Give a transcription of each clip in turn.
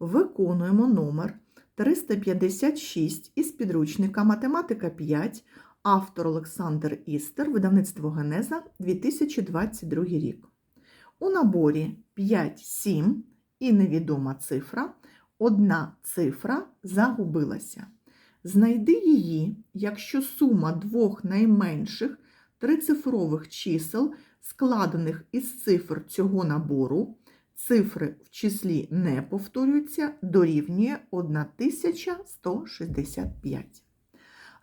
Виконуємо номер 356 із підручника Математика 5, автор Олександр Істер, видавництво Генеза 2022 рік. У наборі 5, 7 і невідома цифра. Одна цифра загубилася. Знайди її, якщо сума двох найменших трицифрових чисел, складених із цифр цього набору, цифри в числі не повторюються, дорівнює 1165.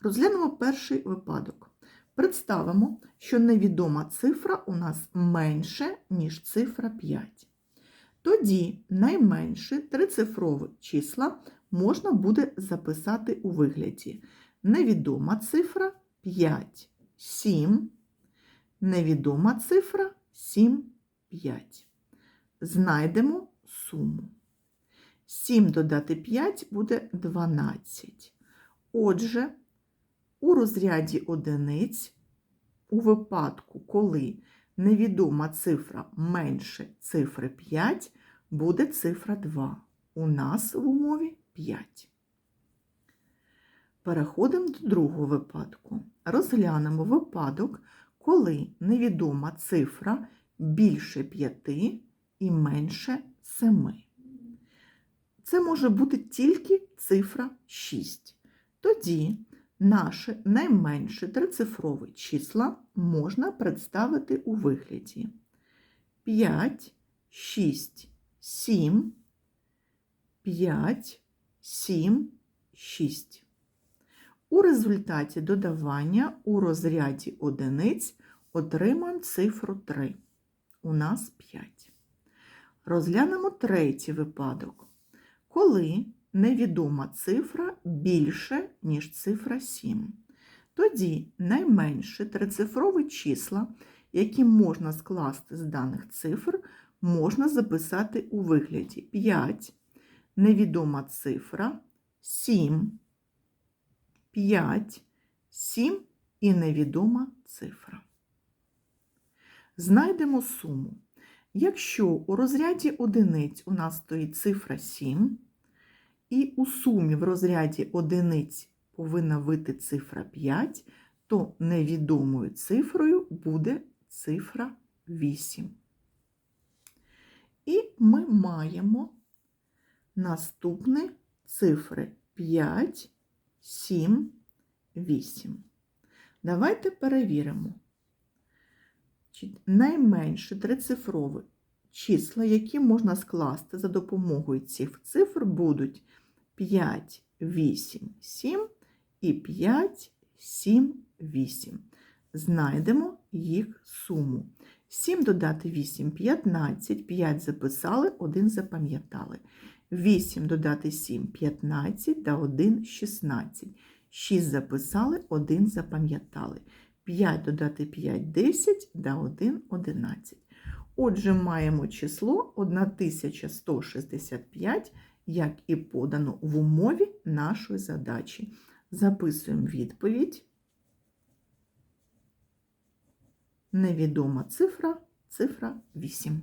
Розглянемо перший випадок. Представимо, що невідома цифра у нас менше, ніж цифра 5. Тоді найменше трицифрові числа можна буде записати у вигляді невідома цифра 5, 7, невідома цифра 7, 5. Знайдемо суму. 7 додати 5 буде 12. Отже, у розряді одиниць, у випадку, коли невідома цифра менше цифри 5, буде цифра 2. У нас в умові 5. Переходимо до другого випадку. Розглянемо випадок, коли невідома цифра більше 5 і менше 7. Це може бути тільки цифра 6. Тоді наше найменше трицифрові числа можна представити у вигляді 5, 6, 7, 5, 7, 6. У результаті додавання у розряді одиниць отримаємо цифру 3. У нас 5. Розглянемо третій випадок. Коли невідома цифра більше, ніж цифра 7. Тоді найменше трицифрові числа, які можна скласти з даних цифр, можна записати у вигляді 5, невідома цифра, 7, 5, 7 і невідома цифра. Знайдемо суму. Якщо у розряді одиниць у нас стоїть цифра 7, і у сумі в розряді одиниць повинна вийти цифра 5, то невідомою цифрою буде цифра 8. І ми маємо наступні цифри 5, 7, 8. Давайте перевіримо. Найменше трицифрові числа, які можна скласти за допомогою цих цифр, будуть 5, 8, 7 і 5, 7, 8. Знайдемо їх суму. 7 додати 8 15, 5 записали, 1 запам'ятали. 8 додати 7 15 та 1 16. 6 записали, 1 запам'ятали. 5 додати 5 10 да 1 11. Отже, маємо число 1165, як і подано в умові нашої задачі. Записуємо відповідь. Невідома цифра, цифра 8.